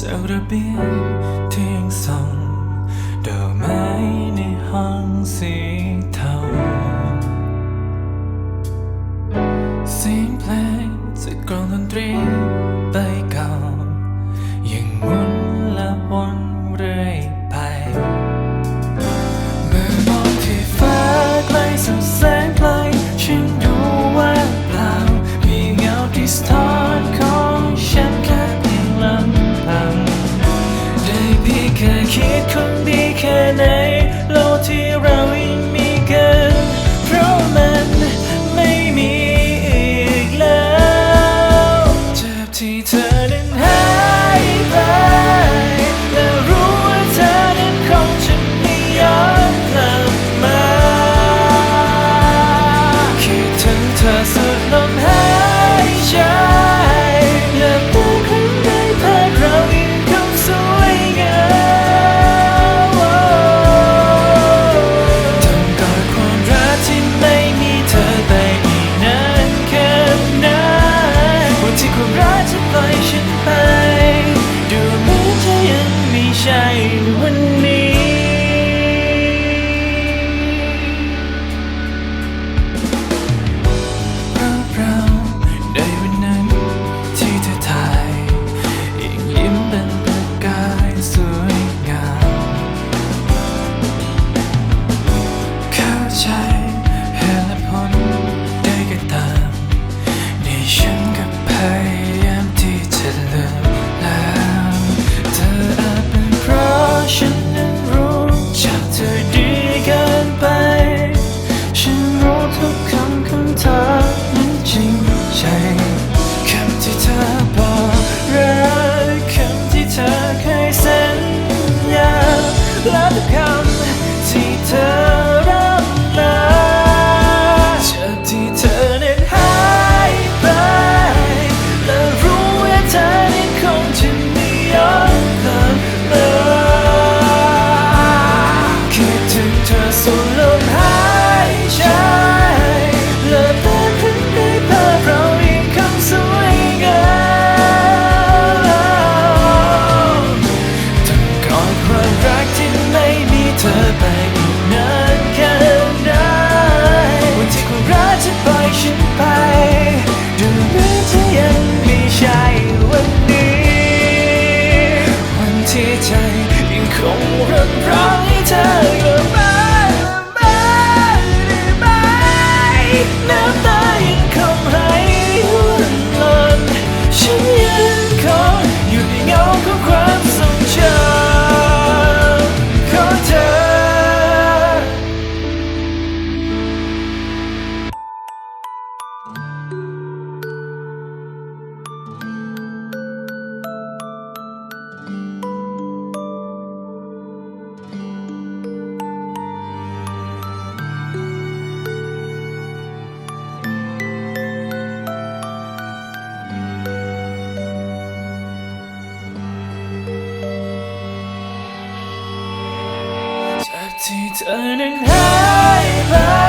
จากระเบียงที่ยังส่องดอกไม้ในห้องสีเทาเสียงเพลงจากกลองดนตรี Turn some Die Tränen heilen.